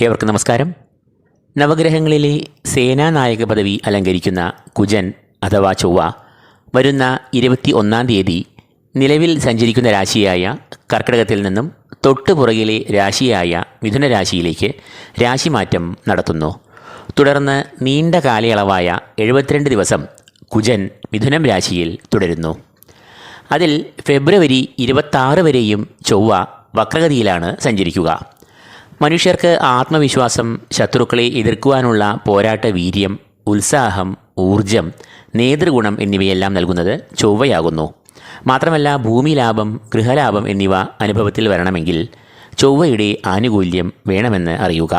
ഏവർക്കും നമസ്കാരം. നവഗ്രഹങ്ങളിലെ സേനാനായക പദവി അലങ്കരിക്കുന്ന കുജൻ അഥവാ ചൊവ്വ വരുന്ന ഇരുപത്തി ഒന്നാം തീയതി നിലവിൽ സഞ്ചരിക്കുന്ന രാശിയായ കർക്കിടകത്തിൽ നിന്നും തൊട്ടുപുറകിലെ രാശിയായ മിഥുന രാശിയിലേക്ക് രാശിമാറ്റം നടത്തുന്നു. തുടർന്ന് നീണ്ട കാലയളവായ എഴുപത്തിരണ്ട് ദിവസം കുജൻ മിഥുനം രാശിയിൽ തുടരുന്നു. അതിൽ ഫെബ്രുവരി ഇരുപത്താറ് വരെയും ചൊവ്വ വക്രഗതിയിലാണ് സഞ്ചരിക്കുക. മനുഷ്യർക്ക് ആത്മവിശ്വാസം ശത്രുക്കളെ എതിർക്കുവാനുള്ള പോരാട്ട വീര്യം ഉത്സാഹം ഊർജം നേതൃഗുണം എന്നിവയെല്ലാം നൽകുന്നത് ചൊവ്വയാകുന്നു. മാത്രമല്ല ഭൂമി ലാഭം ഗൃഹലാഭം എന്നിവ അനുഭവത്തിൽ വരണമെങ്കിൽ ചൊവ്വയുടെ ആനുകൂല്യം വേണമെന്ന് അറിയുക.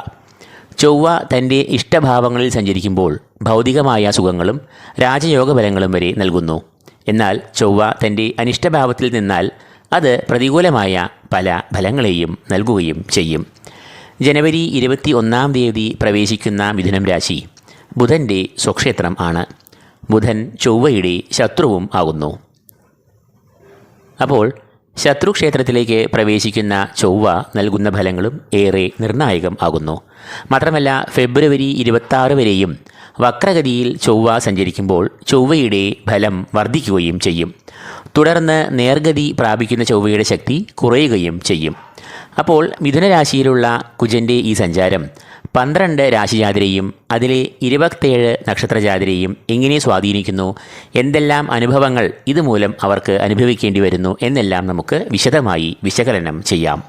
ചൊവ്വ തന്റെ ഇഷ്ടഭാവങ്ങളിൽ സഞ്ചരിക്കുമ്പോൾ ഭൗതികമായ സുഖങ്ങളും രാജയോഗബലങ്ങളും വരെ നൽകുന്നു. എന്നാൽ ചൊവ്വ തന്റെ അനിഷ്ടഭാവത്തിൽ നിന്നാൽ അത് പ്രതികൂലമായ പല ഫലങ്ങളെയും നൽകുകയും ചെയ്യും. ജനുവരി ഇരുപത്തി ഒന്നാം തീയതി പ്രവേശിക്കുന്ന മിഥുനം രാശി. ബുധന്റെ സ്വക്ഷേത്രം ആണ്. ബുധൻ ചൊവ്വയുടെ ശത്രുവും ആകുന്നു. അപ്പോൾ ശത്രുക്ഷേത്രത്തിലേക്ക് പ്രവേശിക്കുന്ന ചൊവ്വ നൽകുന്ന ഫലങ്ങളും ഏറെ നിർണായകം ആകുന്നു. മാത്രമല്ല ഫെബ്രുവരി ഇരുപത്താറ് വരെയും വക്രഗതിയിൽ ചൊവ്വ സഞ്ചരിക്കുമ്പോൾ ചൊവ്വയുടെ ഫലം വർദ്ധിക്കുകയും ചെയ്യും. തുടർന്ന് നേർഗതി പ്രാപിക്കുന്ന ചൊവ്വയുടെ ശക്തി കുറയുകയും ചെയ്യും. അപ്പോൾ മിഥുനരാശിയിലുള്ള കുജന്റെ ഈ സഞ്ചാരം പന്ത്രണ്ട് രാശിജാതിരെയും അതിലെ ഇരുപത്തേഴ് നക്ഷത്രജാതിരെയും എങ്ങനെ സ്വാധീനിക്കുന്നു? എന്തെല്ലാം അനുഭവങ്ങൾ ഇതുമൂലം അവർക്ക് അനുഭവിക്കേണ്ടി വരുന്നു? എന്നെല്ലാം നമുക്ക് വിശദമായി വിശകലനം ചെയ്യാം.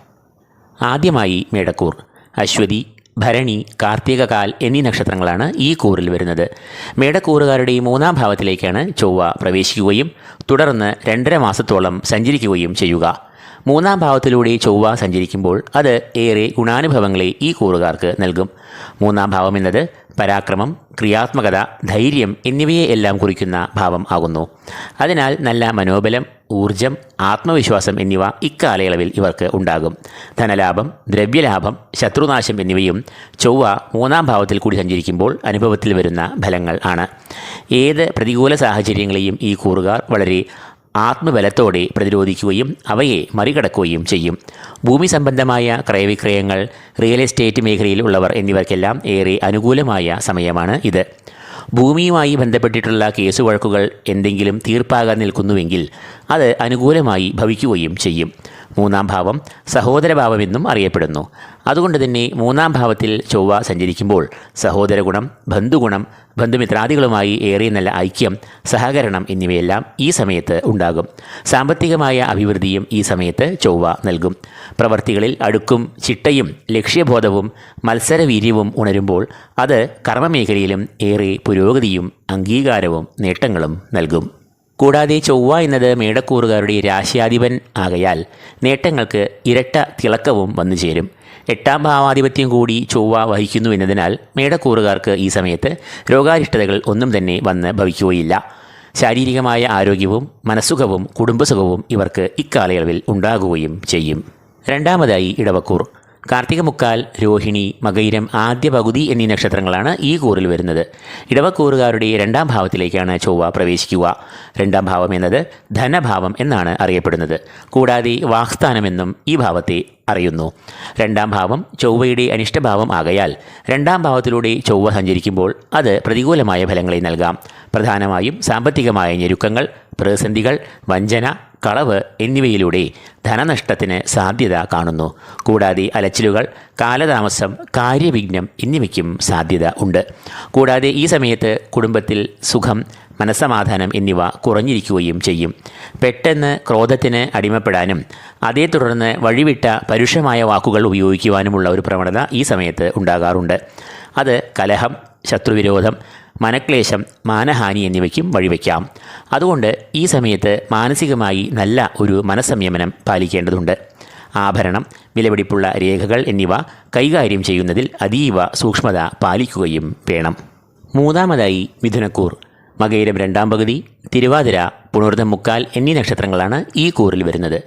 ആദ്യമായി മേടക്കൂർ അശ്വതി ഭരണി കാർത്തികകാൽ എന്നീ നക്ഷത്രങ്ങളാണ് ഈ കൂറിൽ വരുന്നത്. മേടക്കൂറുകാരുടെ മൂന്നാം ഭാവത്തിലേക്കാണ് ചൊവ്വ പ്രവേശിക്കുകയും തുടർന്ന് രണ്ടര മാസത്തോളം സഞ്ചരിക്കുകയും ചെയ്യുക. മൂന്നാം ഭാവത്തിലൂടെ ചൊവ്വ സഞ്ചരിക്കുമ്പോൾ അത് ഏറെ ഗുണാനുഭവങ്ങളെ ഈ കൂറുകാർക്ക് നൽകും. മൂന്നാം ഭാവം എന്നത് പരാക്രമം ക്രിയാത്മകത ധൈര്യം എന്നിവയെ എല്ലാം കുറിക്കുന്ന ഭാവം ആകുന്നു. അതിനാൽ നല്ല മനോബലം ഊർജം ആത്മവിശ്വാസം എന്നിവ ഇക്കാലയളവിൽ ഇവർക്ക് ഉണ്ടാകും. ധനലാഭം ദ്രവ്യലാഭം ശത്രുനാശം എന്നിവയും ചൊവ്വ മൂന്നാം ഭാവത്തിൽ കൂടി സഞ്ചരിക്കുമ്പോൾ അനുഭവത്തിൽ വരുന്ന ഫലങ്ങൾ ആണ്. ഏത് പ്രതികൂല സാഹചര്യങ്ങളെയും ഈ കൂറുകാർ വളരെ ആത്മബലത്തോടെ പ്രതിരോധിക്കുകയും അവയെ മറികടക്കുകയും ചെയ്യും. ഭൂമി സംബന്ധമായ ക്രയവിക്രയങ്ങൾ റിയൽ എസ്റ്റേറ്റ് മേഖലയിൽ ഉള്ളവർ എന്നിവർക്കെല്ലാം ഏറെ അനുകൂലമായ സമയമാണ് ഇത്. ഭൂമിയുമായി ബന്ധപ്പെട്ടിട്ടുള്ള കേസ് വഴക്കുകൾ എന്തെങ്കിലും തീർപ്പാകാൻ നിൽക്കുന്നുവെങ്കിൽ അത് അനുകൂലമായി ഭവിക്കുകയും ചെയ്യും. മൂന്നാം ഭാവം സഹോദരഭാവമെന്നും അറിയപ്പെടുന്നു. അതുകൊണ്ട് തന്നെ മൂന്നാം ഭാവത്തിൽ ചൊവ്വ സഞ്ചരിക്കുമ്പോൾ സഹോദര ഗുണം ബന്ധുഗുണം ബന്ധുമിത്രാദികളുമായി ഏറെ നല്ല ഐക്യം സഹകരണം എന്നിവയെല്ലാം ഈ സമയത്ത് ഉണ്ടാകും. സാമ്പത്തികമായ അഭിവൃദ്ധിയും ഈ സമയത്ത് ചൊവ്വ നൽകും. പ്രവർത്തികളിൽ അടുക്കും ചിട്ടയും ലക്ഷ്യബോധവും മത്സരവീര്യവും ഉണരുമ്പോൾ അത് കർമ്മമേഖലയിലും ഏറെ പുരോഗതിയും അംഗീകാരവും നേട്ടങ്ങളും നൽകും. കൂടാതെ ചൊവ്വ എന്നത് മേടക്കൂറുകാരുടെ രാശിയാധിപൻ ആകയാൽ നേട്ടങ്ങൾക്ക് ഇരട്ട തിളക്കവും വന്നു ചേരും. എട്ടാം ഭാവാധിപത്യം കൂടി ചൊവ്വ വഹിക്കുന്നു എന്നതിനാൽ മേടക്കൂറുകാർക്ക് ഈ സമയത്ത് രോഗാരിഷ്ടതകൾ ഒന്നും തന്നെ വന്ന് ഭവിക്കുകയില്ല. ശാരീരികമായ ആരോഗ്യവും മനസ്സുഖവും കുടുംബസുഖവും ഇവർക്ക് ഇക്കാലയളവിൽ ഉണ്ടാകുകയും ചെയ്യും. രണ്ടാമതായി ഇടവക്കൂർ. കാർത്തിക മുക്കാൽ രോഹിണി മകൈരം ആദ്യ പകുതി എന്നീ നക്ഷത്രങ്ങളാണ് ഈ കൂറിൽ വരുന്നത്. ഇടവക്കൂറുകാരുടെ രണ്ടാം ഭാവത്തിലേക്കാണ് ചൊവ്വ പ്രവേശിക്കുക. രണ്ടാം ഭാവം എന്നത് ധനഭാവം എന്നാണ് അറിയപ്പെടുന്നത്. കൂടാതെ വാക്സ്ഥാനമെന്നും ഈ ഭാവത്തെ അറിയുന്നു. രണ്ടാം ഭാവം ചൊവ്വയുടെ അനിഷ്ടഭാവം ആകയാൽ രണ്ടാം ഭാവത്തിലൂടെ ചൊവ്വ സഞ്ചരിക്കുമ്പോൾ അത് പ്രതികൂലമായ ഫലങ്ങളെ നൽകാം. പ്രധാനമായും സാമ്പത്തികമായ ഞെരുക്കങ്ങൾ പ്രതിസന്ധികൾ വഞ്ചന കളവ് എന്നിവയിലൂടെ ധനനഷ്ടത്തിന് സാധ്യത കാണുന്നു. കൂടാതെ അലച്ചിലുകൾ കാലതാമസം കാര്യവിഘ്നം എന്നിവയ്ക്കും സാധ്യത ഉണ്ട്. കൂടാതെ ഈ സമയത്ത് കുടുംബത്തിൽ സുഖം മനസ്സമാധാനം എന്നിവ കുറഞ്ഞിരിക്കുകയും ചെയ്യും. പെട്ടെന്ന് ക്രോധത്തിന് അടിമപ്പെടാനും അതേ തുടർന്ന് വഴിവിട്ട പരുഷമായ വാക്കുകൾ ഉപയോഗിക്കുവാനുമുള്ള ഒരു പ്രവണത ഈ സമയത്ത് ഉണ്ടാകാറുണ്ട്. അത് കലഹം ശത്രുവിരോധം മനക്ലേശം മാനഹാനി എന്നിവയ്ക്കും വഴിവെക്കാം അതുകൊണ്ട് ഈ സമയത്ത് മാനസികമായി നല്ല ഒരു മനസ്സംയമനം പാലിക്കേണ്ടതുണ്ട്. ആഭരണം വിലപിടിപ്പുള്ള രേഖകൾ എന്നിവ കൈകാര്യം ചെയ്യുന്നതിൽ അതീവ സൂക്ഷ്മത പാലിക്കുകയും വേണം. മൂന്നാമതായി മിഥുനക്കൂർ. മകയിരം രണ്ടാം പകുതി തിരുവാതിര പുണർദ്ധം മുക്കാൽ എന്നീ നക്ഷത്രങ്ങളാണ് ഈ കൂറിൽ വരുന്നത്.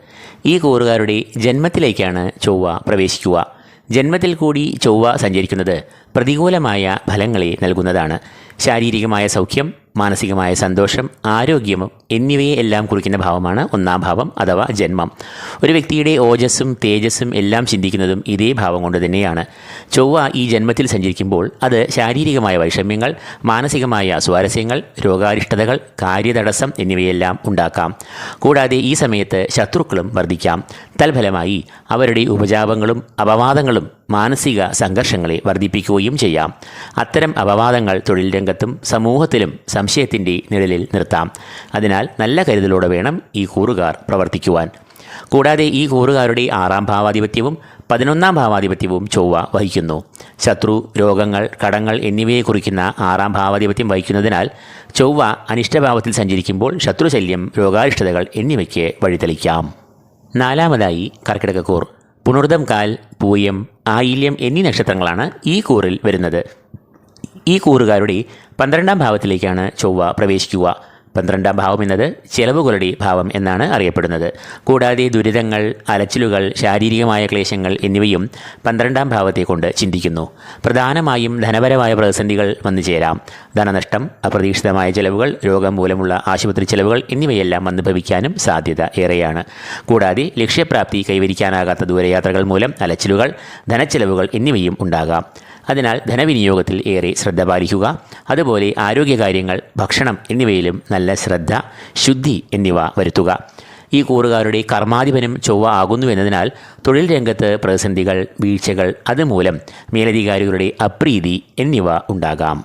ഈ കൂറുകാരുടെ ജന്മത്തിലേക്കാണ് ചൊവ്വ പ്രവേശിക്കുക. ജന്മത്തിൽ കൂടി ചൊവ്വ സഞ്ചരിക്കുന്നത് പ്രതികൂലമായ ഫലങ്ങളെ നൽകുന്നതാണ്. ശാരീരികമായ സൗഖ്യം മാനസികമായ സന്തോഷം ആരോഗ്യം എന്നിവയെ എല്ലാം കുറിക്കുന്ന ഭാവമാണ് ഒന്നാം ഭാവം അഥവാ ജന്മം. ഒരു വ്യക്തിയുടെ ഓജസ്സും തേജസ്സും എല്ലാം ചിന്തിക്കുന്നതും ഇതേ ഭാവം കൊണ്ട് തന്നെയാണ്. ചൊവ്വ ഈ ജന്മത്തിൽ സഞ്ചരിക്കുമ്പോൾ അത് ശാരീരികമായ വൈഷമ്യങ്ങൾ മാനസികമായ സ്വാരസ്യങ്ങൾ രോഗാരിഷ്ടതകൾ കാര്യതടസ്സം എന്നിവയെല്ലാം ഉണ്ടാക്കാം. കൂടാതെ ഈ സമയത്ത് ശത്രുക്കളും വർദ്ധിക്കാം. തൽഫലമായി അവരുടെ ഉപജാപങ്ങളും അപവാദങ്ങളും മാനസിക സംഘർഷങ്ങളെ വർദ്ധിപ്പിക്കുകയും ചെയ്യാം. അത്തരം അപവാദങ്ങൾ തൊഴിൽ രംഗത്തും സമൂഹത്തിലും സംശയത്തിന്റെ നിഴലിൽ നിർത്താം. അതിനാൽ നല്ല കരുതലോടെ വേണം ഈ കൂറുകാർ പ്രവർത്തിക്കുവാൻ. കൂടാതെ ഈ കൂറുകാരുടെ ആറാം ഭാവാധിപത്യവും പതിനൊന്നാം ഭാവാധിപത്യവും ചൊവ്വ വഹിക്കുന്നു. ശത്രു രോഗങ്ങൾ കടങ്ങൾ എന്നിവയെ കുറിക്കുന്ന ആറാം ഭാവാധിപത്യം വഹിക്കുന്നതിനാൽ ചൊവ്വ അനിഷ്ടഭാവത്തിൽ സഞ്ചരിക്കുമ്പോൾ ശത്രുശല്യം രോഗാരിഷ്ടതകൾ എന്നിവയ്ക്ക് വഴിതെളിക്കാം. നാലാമതായി കർക്കിടക കൂർ പുണർദം കാൽ പൂയം ആയില്യം എന്നീ നക്ഷത്രങ്ങളാണ് ഈ കൂറിൽ വരുന്നത്. ഈ കൂറുകാരുടെ പന്ത്രണ്ടാം ഭാവത്തിലേക്കാണ് ചൊവ്വ പ്രവേശിക്കുക. പന്ത്രണ്ടാം ഭാവം എന്നത് ചെലവുകളുടെ ഭാവം എന്നാണ് അറിയപ്പെടുന്നത്. കൂടാതെ ദുരിതങ്ങൾ അലച്ചിലുകൾ ശാരീരികമായ ക്ലേശങ്ങൾ എന്നിവയും പന്ത്രണ്ടാം ഭാവത്തെ കൊണ്ട് ചിന്തിക്കുന്നു. പ്രധാനമായും ധനപരമായ പ്രതിസന്ധികൾ വന്നു ചേരാം. ധനനഷ്ടം അപ്രതീക്ഷിതമായ ചെലവുകൾ രോഗം മൂലമുള്ള ആശുപത്രി ചെലവുകൾ എന്നിവയെല്ലാം വന്നു ഭവിക്കാനും സാധ്യത ഏറെയാണ്. കൂടാതെ ലക്ഷ്യപ്രാപ്തി കൈവരിക്കാനാകാത്ത ദൂരയാത്രകൾ മൂലം അലച്ചിലുകൾ ധനച്ചെലവുകൾ എന്നിവയും ഉണ്ടാകാം. അതിനാൽ ധനവിനിയോഗത്തിൽ ഏറെ ശ്രദ്ധ പാലിക്കുക. അതുപോലെ ആരോഗ്യകാര്യങ്ങൾ ഭക്ഷണം എന്നിവയിലും നല്ല ശ്രദ്ധ ശുദ്ധി എന്നിവ വരുത്തുക. ഈ കൂറുകാരുടെ കർമാധിപനും ചൊവ്വ ആകുന്നു എന്നതിനാൽ തൊഴിൽ രംഗത്ത് പ്രതിസന്ധികൾ വീഴ്ചകൾ അതുമൂലം മേലധികാരികളുടെ അപ്രീതി എന്നിവ ഉണ്ടാകാം.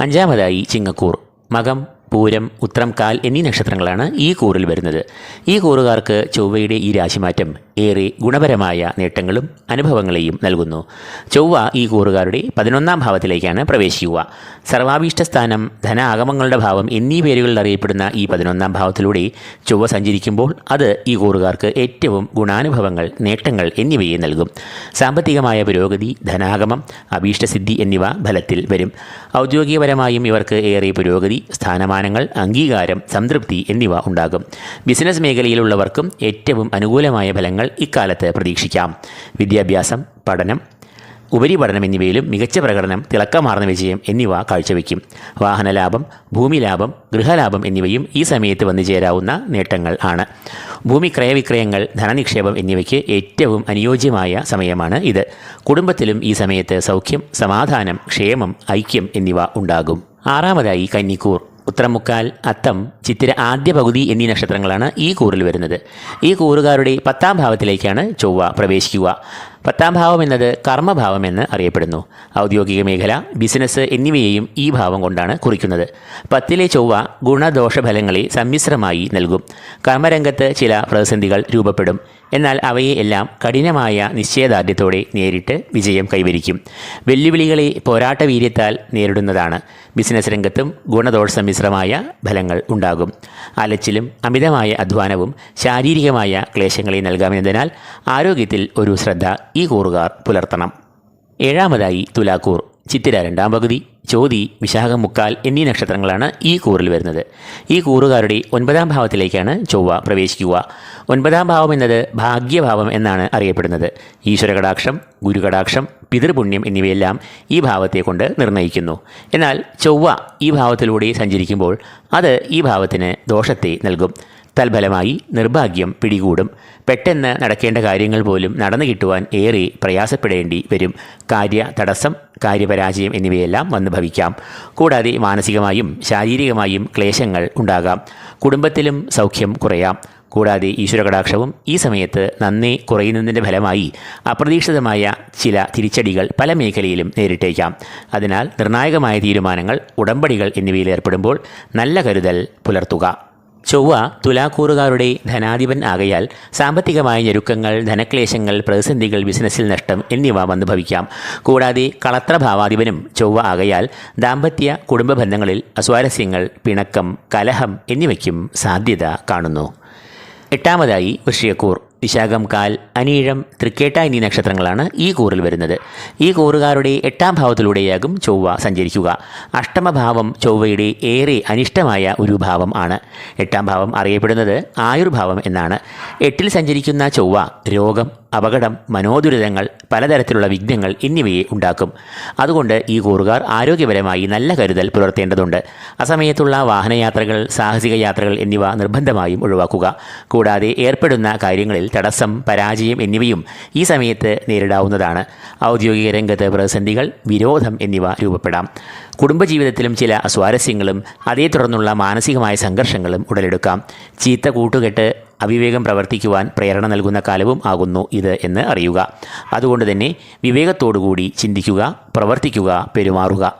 അഞ്ചാമതായി ചിങ്ങക്കൂർ മകം പൂരം ഉത്രം കാൽ എന്നീ നക്ഷത്രങ്ങളാണ് ഈ കൂറിൽ വരുന്നത്. ഈ കൂറുകാർക്ക് ചൊവ്വയുടെ ഈ രാശിമാറ്റം ഏറെ ഗുണപരമായ നേട്ടങ്ങളും അനുഭവങ്ങളെയും നൽകുന്നു. ചൊവ്വ ഈ കൂറുകാരുടെ പതിനൊന്നാം ഭാവത്തിലേക്കാണ് പ്രവേശിക്കുക. സർവാഭീഷ്ട സ്ഥാനം ധന ആഗമങ്ങളുടെ ഭാവം എന്നീ പേരുകളിൽ അറിയപ്പെടുന്ന ഈ പതിനൊന്നാം ഭാവത്തിലൂടെ ചൊവ്വ സഞ്ചരിക്കുമ്പോൾ അത് ഈ കൂറുകാർക്ക് ഏറ്റവും ഗുണാനുഭവങ്ങൾ നേട്ടങ്ങൾ എന്നിവയെ നൽകും. സാമ്പത്തികമായ പുരോഗതി ധനാഗമം അഭീഷ്ടസിദ്ധി എന്നിവ ഫലത്തിൽ വരും. ഔദ്യോഗികപരമായും ഇവർക്ക് ഏറെ പുരോഗതി സ്ഥാനമാനങ്ങൾ അംഗീകാരം സംതൃപ്തി എന്നിവ ഉണ്ടാകും. ബിസിനസ് മേഖലയിലുള്ളവർക്കും ഏറ്റവും അനുകൂലമായ ഫലങ്ങൾ ഇക്കാലത്ത് പ്രതീക്ഷിക്കാം. വിദ്യാഭ്യാസം പഠനം ഉപരിപഠനം എന്നിവയിലും മികച്ച പ്രകടനം തിളക്കമാർന്ന വിജയം എന്നിവ കാഴ്ചവെക്കും. വാഹനലാഭം ഭൂമി ലാഭം ഗൃഹലാഭം എന്നിവയും ഈ സമയത്ത് വന്നു ചേരാവുന്ന നേട്ടങ്ങൾ ആണ്. ഭൂമി ക്രയവിക്രയങ്ങൾ ധനനിക്ഷേപം എന്നിവയ്ക്ക് ഏറ്റവും അനുയോജ്യമായ സമയമാണ് ഇത്. കുടുംബത്തിലും ഈ സമയത്ത് സൗഖ്യം സമാധാനം ക്ഷേമം ഐക്യം എന്നിവ ഉണ്ടാകും. ആറാമതായി കന്നിക്കൂർ. ഉത്തരമുക്കാൽ അത്തം ചിത്തിര ആദ്യ പകുതി എന്നീ നക്ഷത്രങ്ങളാണ് ഈ കൂറിൽ വരുന്നത്. ഈ കൂറുകാരുടെ പത്താം ഭാവത്തിലേക്കാണ് ചൊവ്വ പ്രവേശിക്കുക. പത്താം ഭാവം എന്നത് കർമ്മഭാവം എന്ന് അറിയപ്പെടുന്നു. ഔദ്യോഗിക മേഖല ബിസിനസ് എന്നിവയെയും ഈ ഭാവം കൊണ്ടാണ് കുറിക്കുന്നത്. പത്തിലെ ചൊവ്വ ഗുണദോഷ ഫലങ്ങളെ സമ്മിശ്രമായി നൽകും. കർമ്മരംഗത്ത് ചില പ്രതിസന്ധികൾ രൂപപ്പെടും. എന്നാൽ അവയെ എല്ലാം കഠിനമായ നിശ്ചയദാർഢ്യത്തോടെ നേരിട്ട് വിജയം കൈവരിക്കും. വെല്ലുവിളികളെ പോരാട്ട വീര്യത്താൽ നേരിടുന്നതാണ്. ബിസിനസ് രംഗത്തും ഗുണദോഷ സമ്മിശ്രമായ ഫലങ്ങൾ ഉണ്ടാകും. അലച്ചിലും അമിതമായ അധ്വാനവും ശാരീരികമായ ക്ലേശങ്ങളെ നൽകാമെന്നതിനാൽ ആരോഗ്യത്തിൽ ഒരു ശ്രദ്ധ ഈ കൂറുകാർ പുലർത്തണം. ഏഴാമതായി തുലാക്കൂർ. ചിത്തിര രണ്ടാം പകുതി ചോതി വിശാഖം മുക്കാൽ എന്നീ നക്ഷത്രങ്ങളാണ് ഈ കൂറിൽ വരുന്നത്. ഈ കൂറുകാരുടെ ഒൻപതാം ഭാവത്തിലേക്കാണ് ചൊവ്വ പ്രവേശിക്കുക. ഒൻപതാം ഭാവം എന്നത് ഭാഗ്യഭാവം എന്നാണ് അറിയപ്പെടുന്നത്. ഈശ്വരകടാക്ഷം ഗുരുകടാക്ഷം പിതൃപുണ്യം എന്നിവയെല്ലാം ഈ ഭാവത്തെ കൊണ്ട് നിർണയിക്കുന്നു എന്നാൽ ചൊവ്വ ഈ ഭാവത്തിലൂടെ സഞ്ചരിക്കുമ്പോൾ അത് ഈ ഭാവത്തിന് ദോഷത്തെ നൽകും. തൽഫലമായി നിർഭാഗ്യം പിടികൂടും. പെട്ടെന്ന് നടക്കേണ്ട കാര്യങ്ങൾ പോലും നടന്നു കിട്ടുവാൻ ഏറെ പ്രയാസപ്പെടേണ്ടി വരും. കാര്യ തടസ്സം കാര്യപരാജയം എന്നിവയെല്ലാം വന്നു ഭവിക്കാം. കൂടാതെ മാനസികമായും ശാരീരികമായും ക്ലേശങ്ങൾ ഉണ്ടാകാം. കുടുംബത്തിലും സൗഖ്യം കുറയാം. കൂടാതെ ഈശ്വരകടാക്ഷവും ഈ സമയത്ത് നന്നേ കുറയുന്നതിന്റെ ഫലമായി അപ്രതീക്ഷിതമായ ചില തിരിച്ചടികൾ പല മേഖലയിലും നേരിട്ടേക്കാം. അതിനാൽ നിർണായകമായ തീരുമാനങ്ങൾ ഉടമ്പടികൾ എന്നിവയിൽ ഏർപ്പെടുമ്പോൾ നല്ല കരുതൽ പുലർത്തുക. ചൊവ്വ തുലാക്കൂറുകാരുടെ ധനാധിപൻ ആകയാൽ സാമ്പത്തികമായ ഞെരുക്കങ്ങൾ ധനക്ലേശങ്ങൾ പ്രതിസന്ധികൾ ബിസിനസ്സിൽ നഷ്ടം എന്നിവ വന്നു ഭവിക്കാം. കൂടാതെ കളത്രഭാവാധിപനും ചൊവ്വ ആകയാൽ ദാമ്പത്യ കുടുംബ ബന്ധങ്ങളിൽ അസ്വാരസ്യങ്ങൾ പിണക്കം കലഹം എന്നിവയ്ക്കും സാധ്യത കാണുന്നു. എട്ടാമതായി വൃശ്യക്കൂർ വിശാഖം കാൽ അനീഴം തൃക്കേട്ട എന്നീ നക്ഷത്രങ്ങളാണ് ഈ കൂറിൽ വരുന്നത്. ഈ കൂറുകാരുടെ എട്ടാം ഭാവത്തിലൂടെയാകും ചൊവ്വ സഞ്ചരിക്കുക. അഷ്ടമഭാവം ചൊവ്വയുടെ ഏറെ അനിഷ്ടമായ ഒരു ഭാവം ആണ്. എട്ടാം ഭാവം അറിയപ്പെടുന്നത് ആയുർഭാവം എന്നാണ്. എട്ടിൽ സഞ്ചരിക്കുന്ന ചൊവ്വ രോഗം അപകടം മനോദുരിതങ്ങൾ പലതരത്തിലുള്ള വിഘ്നങ്ങൾ എന്നിവയെ ഉണ്ടാക്കും. അതുകൊണ്ട് ഈ കൂറുകാർ ആരോഗ്യപരമായി നല്ല കരുതൽ പുലർത്തേണ്ടതുണ്ട്. അസമയത്തുള്ള വാഹനയാത്രകൾ സാഹസിക യാത്രകൾ എന്നിവ നിർബന്ധമായും ഒഴിവാക്കുക. കൂടാതെ ഏർപ്പെടുന്ന കാര്യങ്ങളിൽ തടസ്സം പരാജയം എന്നിവയും ഈ സമയത്ത് നേരിടാവുന്നതാണ്. ഔദ്യോഗിക രംഗത്ത് പ്രതിസന്ധികൾ വിരോധം എന്നിവ രൂപപ്പെടാം. കുടുംബജീവിതത്തിലും ചില അസ്വാരസ്യങ്ങളും അതേ തുടർന്നുള്ള മാനസികമായ സംഘർഷങ്ങളും ഉടലെടുക്കാം. ചീത്ത കൂട്ടുകെട്ട് അവിവേകം പ്രവർത്തിക്കുവാൻ പ്രേരണ നൽകുന്ന കാലവും ആകുന്നു ഇത് എന്ന് അറിയുക. അതുകൊണ്ട് തന്നെ വിവേകത്തോടുകൂടി ചിന്തിക്കുക പ്രവർത്തിക്കുക പെരുമാറുക.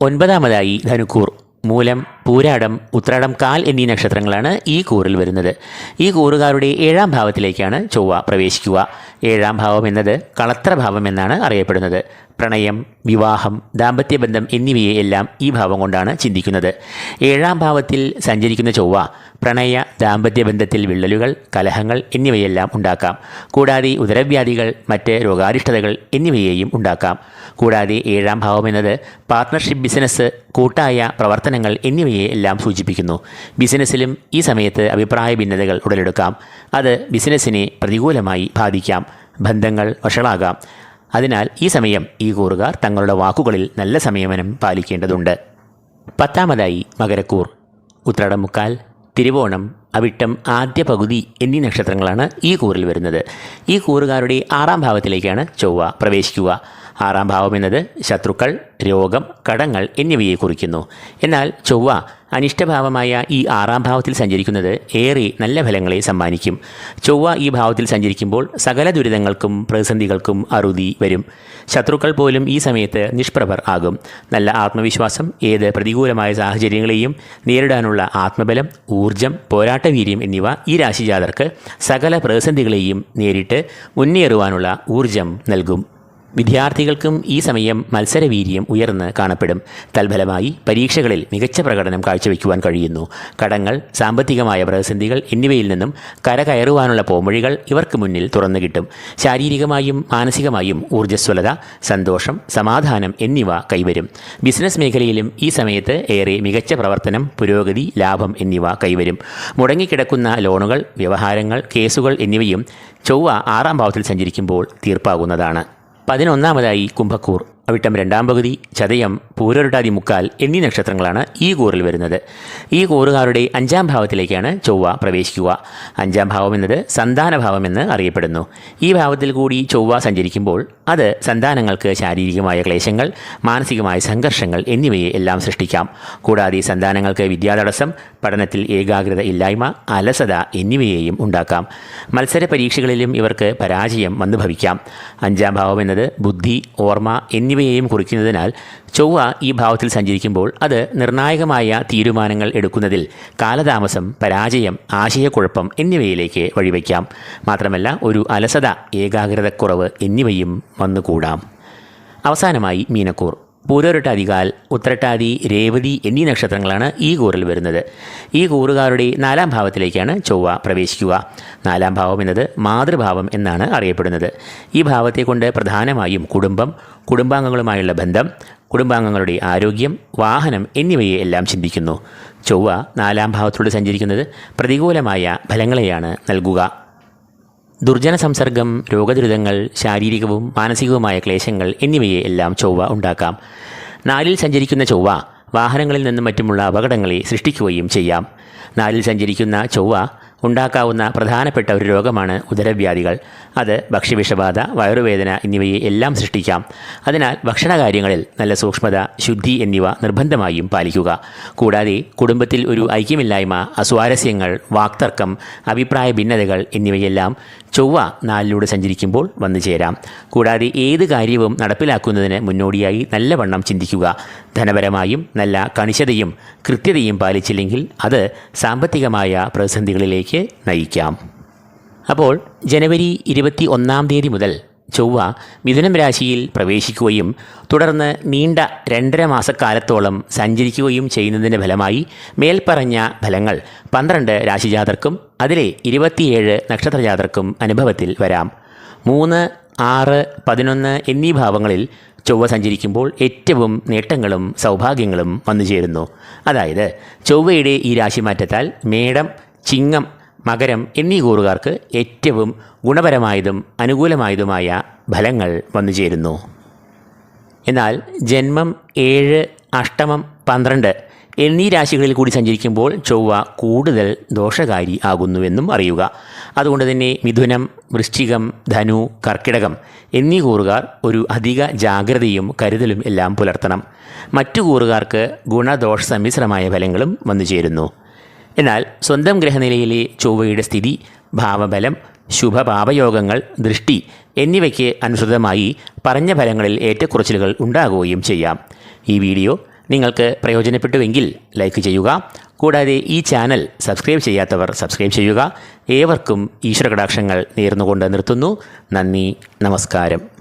ഒൻപതാമതായി ധനുക്കൂർ. മൂലം പൂരാടം ഉത്രാടം കാൽ എന്നീ നക്ഷത്രങ്ങളാണ് ഈ കൂറിൽ വരുന്നത്. ഈ കൂറുകാരുടെ ഏഴാം ഭാവത്തിലേക്കാണ് ചൊവ്വ പ്രവേശിക്കുക. ഏഴാം ഭാവം എന്നത് കളത്രഭാവം എന്നാണ് അറിയപ്പെടുന്നത്. പ്രണയം വിവാഹം ദാമ്പത്യബന്ധം എന്നിവയെ എല്ലാം ഈ ഭാവം കൊണ്ടാണ് ചിന്തിക്കുന്നത്. ഏഴാം ഭാവത്തിൽ സഞ്ചരിക്കുന്ന ചൊവ്വ പ്രണയ ദാമ്പത്യബന്ധത്തിൽ വിള്ളലുകൾ കലഹങ്ങൾ എന്നിവയെല്ലാം ഉണ്ടാക്കാം. കൂടാതെ ഉദരവ്യാധികൾ മറ്റ് രോഗാരിഷ്ടതകൾ എന്നിവയെയും ഉണ്ടാക്കാം. കൂടാതെ ഏഴാം ഭാവം എന്നത് പാർട്ട്ണർഷിപ്പ് ബിസിനസ് കൂട്ടായ പ്രവർത്തനങ്ങൾ എന്നിവയെ എല്ലാം സൂചിപ്പിക്കുന്നു. ബിസിനസ്സിലും ഈ സമയത്ത് അഭിപ്രായ ഭിന്നതകൾ ഉടലെടുക്കാം. അത് ബിസിനസ്സിനെ പ്രതികൂലമായി ബാധിക്കാം. ബന്ധങ്ങൾ വഷളാകാം. അതിനാൽ ഈ സമയം ഈ കൂറുകാർ തങ്ങളുടെ വാക്കുകളിൽ നല്ല സംയമനം പാലിക്കേണ്ടതുണ്ട്. പത്താമതായി മകരക്കൂർ. ഉത്രാടം മുക്കാൽ തിരുവോണം അവിട്ടം ആദ്യ പകുതി എന്നീ നക്ഷത്രങ്ങളാണ് ഈ കൂറിൽ വരുന്നത്. ഈ കൂറുകാരുടെ ആറാം ഭാവത്തിലേക്കാണ് ചൊവ്വ പ്രവേശിക്കുക. ആറാം ഭാവം എന്നത് ശത്രുക്കൾ രോഗം കടങ്ങൾ എന്നിവയെ കുറിക്കുന്നു. എന്നാൽ ചൊവ്വ അനിഷ്ടഭാവമായ ഈ ആറാം ഭാവത്തിൽ സഞ്ചരിക്കുന്നത് ഏറെ നല്ല ഫലങ്ങളെ സമ്മാനിക്കും. ചൊവ്വ ഈ ഭാവത്തിൽ സഞ്ചരിക്കുമ്പോൾ സകല ദുരിതങ്ങൾക്കും പ്രതിസന്ധികൾക്കും അറുതി വരും. ശത്രുക്കൾ പോലും ഈ സമയത്ത് നിഷ്പ്രഭർ ആകും. നല്ല ആത്മവിശ്വാസം ഏത് പ്രതികൂലമായ സാഹചര്യങ്ങളെയും നേരിടാനുള്ള ആത്മബലം ഊർജം പോരാട്ടവീര്യം എന്നിവ ഈ രാശിജാതർക്ക് സകല പ്രതിസന്ധികളെയും നേരിട്ട് മുന്നേറുവാനുള്ള ഊർജം നൽകും. വിദ്യാർത്ഥികൾക്കും ഈ സമയം മത്സരവീര്യം ഉയർന്ന് കാണപ്പെടും. തൽഫലമായി പരീക്ഷകളിൽ മികച്ച പ്രകടനം കാഴ്ചവെക്കുവാൻ കഴിയുന്നു. കടങ്ങൾ സാമ്പത്തികമായ പ്രതിസന്ധികൾ എന്നിവയിൽ നിന്നും കരകയറുവാനുള്ള പോംവഴികൾ ഇവർക്ക് മുന്നിൽ തുറന്നു കിട്ടും. ശാരീരികമായും മാനസികമായും ഊർജസ്വലത സന്തോഷം സമാധാനം എന്നിവ കൈവരും. ബിസിനസ് മേഖലയിലും ഈ സമയത്ത് ഏറെ മികച്ച പ്രവർത്തനം പുരോഗതി ലാഭം എന്നിവ കൈവരും. മുടങ്ങിക്കിടക്കുന്ന ലോണുകൾ വ്യവഹാരങ്ങൾ കേസുകൾ എന്നിവയും ചൊവ്വ ആറാം ഭാവത്തിൽ സഞ്ചരിക്കുമ്പോൾ തീർപ്പാകുന്നതാണ്. പതിനൊന്നാമതായി കുംഭക്കൂർ. അവിട്ടം രണ്ടാം പകുതി ചതയം പൂരൊരുട്ടാതി മുക്കാൽ എന്നീ നക്ഷത്രങ്ങളാണ് ഈ കൂറിൽ വരുന്നത്. ഈ കൂറുകാരുടെ അഞ്ചാം ഭാവത്തിലേക്കാണ് ചൊവ്വ പ്രവേശിക്കുക. അഞ്ചാം ഭാവം എന്നത് സന്താനഭാവം എന്ന് അറിയപ്പെടുന്നു. ഈ ഭാവത്തിൽ കൂടി ചൊവ്വ സഞ്ചരിക്കുമ്പോൾ അത് സന്താനങ്ങൾക്ക് ശാരീരികമായ ക്ലേശങ്ങൾ മാനസികമായ സംഘർഷങ്ങൾ എന്നിവയെ എല്ലാം സൃഷ്ടിക്കാം. കൂടാതെ സന്താനങ്ങൾക്ക് വിദ്യാതടസ്സം പഠനത്തിൽ ഏകാഗ്രത ഇല്ലായ്മ അലസത എന്നിവയെയും ഉണ്ടാക്കാം. മത്സര പരീക്ഷകളിലും ഇവർക്ക് പരാജയം വന്നു ഭവിക്കാം അഞ്ചാം ഭാവം എന്നത് ബുദ്ധി ഓർമ്മ എന്നിവയെയും കുറിക്കുന്നതിനാൽ ചൊവ്വ ഈ ഭാവത്തിൽ സഞ്ചരിക്കുമ്പോൾ അത് നിർണായകമായ തീരുമാനങ്ങൾ എടുക്കുന്നതിൽ കാലതാമസം പരാജയം ആശയക്കുഴപ്പം എന്നിവയിലേക്ക് വഴിവെക്കാം. മാത്രമല്ല ഒരു അലസത ഏകാഗ്രതക്കുറവ് എന്നിവയും വന്നുകൂടാം. അവസാനമായി മീനക്കൂർ. പൂരോരട്ടാതികാൽ ഉത്രട്ടാതി രേവതി എന്നീ നക്ഷത്രങ്ങളാണ് ഈ കൂറിൽ വരുന്നത്. ഈ കൂറുകാരുടെ നാലാം ഭാവത്തിലേക്കാണ് ചൊവ്വ പ്രവേശിക്കുക. നാലാം ഭാവം എന്നത് മാതൃഭാവം എന്നാണ് അറിയപ്പെടുന്നത്. ഈ ഭാവത്തെ കൊണ്ട് പ്രധാനമായും കുടുംബം കുടുംബാംഗങ്ങളുമായുള്ള ബന്ധം കുടുംബാംഗങ്ങളുടെ ആരോഗ്യം വാഹനം എന്നിവയെ എല്ലാം ചിന്തിക്കുന്നു. ചൊവ്വ നാലാം ഭാവത്തിലൂടെ സഞ്ചരിക്കുന്നത് പ്രതികൂലമായ ഫലങ്ങളെയാണ് നൽകുക. ദുർജന സംസർഗം രോഗദുരിതങ്ങൾ ശാരീരികവും മാനസികവുമായ ക്ലേശങ്ങൾ എന്നിവയെ എല്ലാം ചൊവ്വ ഉണ്ടാക്കാം. നാലിൽ സഞ്ചരിക്കുന്ന ചൊവ്വ വാഹനങ്ങളിൽ നിന്നും മറ്റുമുള്ള അപകടങ്ങളെ സൃഷ്ടിക്കുകയും ചെയ്യാം. നാലിൽ സഞ്ചരിക്കുന്ന ചൊവ്വ ഉണ്ടാക്കാവുന്ന പ്രധാനപ്പെട്ട ഒരു രോഗമാണ് ഉദരവ്യാധികൾ. അത് ഭക്ഷ്യവിഷബാധ വയറുവേദന എന്നിവയെ എല്ലാം സൃഷ്ടിക്കാം. അതിനാൽ ഭക്ഷണകാര്യങ്ങളിൽ നല്ല സൂക്ഷ്മത ശുദ്ധി എന്നിവ നിർബന്ധമായും പാലിക്കുക. കൂടാതെ കുടുംബത്തിൽ ഒരു ഐക്യമില്ലായ്മ അസ്വാരസ്യങ്ങൾ വാക്തർക്കം അഭിപ്രായ ഭിന്നതകൾ എന്നിവയെല്ലാം ചൊവ്വ നാലിലൂടെ സഞ്ചരിക്കുമ്പോൾ വന്നു ചേരാം. കൂടാതെ ഏത് കാര്യവും നടപ്പിലാക്കുന്നതിന് മുന്നോടിയായി നല്ലവണ്ണം ചിന്തിക്കുക. ധനപരമായും നല്ല കണിശതയും കൃത്യതയും പാലിച്ചില്ലെങ്കിൽ അത് സാമ്പത്തികമായ പ്രതിസന്ധികളിലേക്ക് നയിക്കാം. അപ്പോൾ ജനുവരി ഇരുപത്തി ഒന്നാം തീയതി മുതൽ ചൊവ്വ മിഥുനം രാശിയിൽ പ്രവേശിക്കുകയും തുടർന്ന് നീണ്ട രണ്ടര മാസക്കാലത്തോളം സഞ്ചരിക്കുകയും ചെയ്യുന്നതിന്റെ ഫലമായി മേൽപ്പറഞ്ഞ ഫലങ്ങൾ പന്ത്രണ്ട് രാശിജാതർക്കും അതിലെ ഇരുപത്തിയേഴ് നക്ഷത്രജാതർക്കും അനുഭവത്തിൽ വരാം. മൂന്ന് ആറ് പതിനൊന്ന് എന്നീ ഭാവങ്ങളിൽ ചൊവ്വ സഞ്ചരിക്കുമ്പോൾ ഏറ്റവും നേട്ടങ്ങളും സൗഭാഗ്യങ്ങളും വന്നു ചേരുന്നു അതായത് ചൊവ്വയുടെ ഈ രാശിമാറ്റത്താൽ മേടം ചിങ്ങം മകരം എന്നീ കൂറുകാർക്ക് ഏറ്റവും ഗുണപരമായതും അനുകൂലമായതുമായ ഫലങ്ങൾ വന്നു ചേരുന്നു. എന്നാൽ ജന്മം ഏഴ് അഷ്ടമം പന്ത്രണ്ട് എന്നീ രാശികളിൽ കൂടി സഞ്ചരിക്കുമ്പോൾ ചൊവ്വ കൂടുതൽ ദോഷകാരി ആകുന്നുവെന്നും അറിയുക. അതുകൊണ്ട് തന്നെ മിഥുനം വൃശ്ചികം ധനു കർക്കിടകം എന്നീ കൂറുകാർ ഒരു അധിക ജാഗ്രതയും കരുതലും എല്ലാം പുലർത്തണം. മറ്റു കൂറുകാർക്ക് ഗുണദോഷ സമ്മിശ്രമായ ഫലങ്ങളും വന്നു ചേരുന്നു. എന്നാൽ സ്വന്തം ഗ്രഹനിലയിലെ ചൊവ്വയുടെ സ്ഥിതി ഭാവബലം ശുഭപാപയോഗങ്ങൾ ദൃഷ്ടി എന്നിവയ്ക്ക് അനുസൃതമായി പറഞ്ഞ ഫലങ്ങളിൽ ഏറ്റക്കുറച്ചിലുകൾ ഉണ്ടാകുകയും ചെയ്യാം. ഈ വീഡിയോ നിങ്ങൾക്ക് പ്രയോജനപ്പെട്ടുവെങ്കിൽ ലൈക്ക് ചെയ്യുക. കൂടാതെ ഈ ചാനൽ സബ്സ്ക്രൈബ് ചെയ്യാത്തവർ സബ്സ്ക്രൈബ് ചെയ്യുക. ഏവർക്കും ഈശ്വരകടാക്ഷങ്ങൾ നേർന്നുകൊണ്ട് നിർത്തുന്നു. നന്ദി നമസ്കാരം.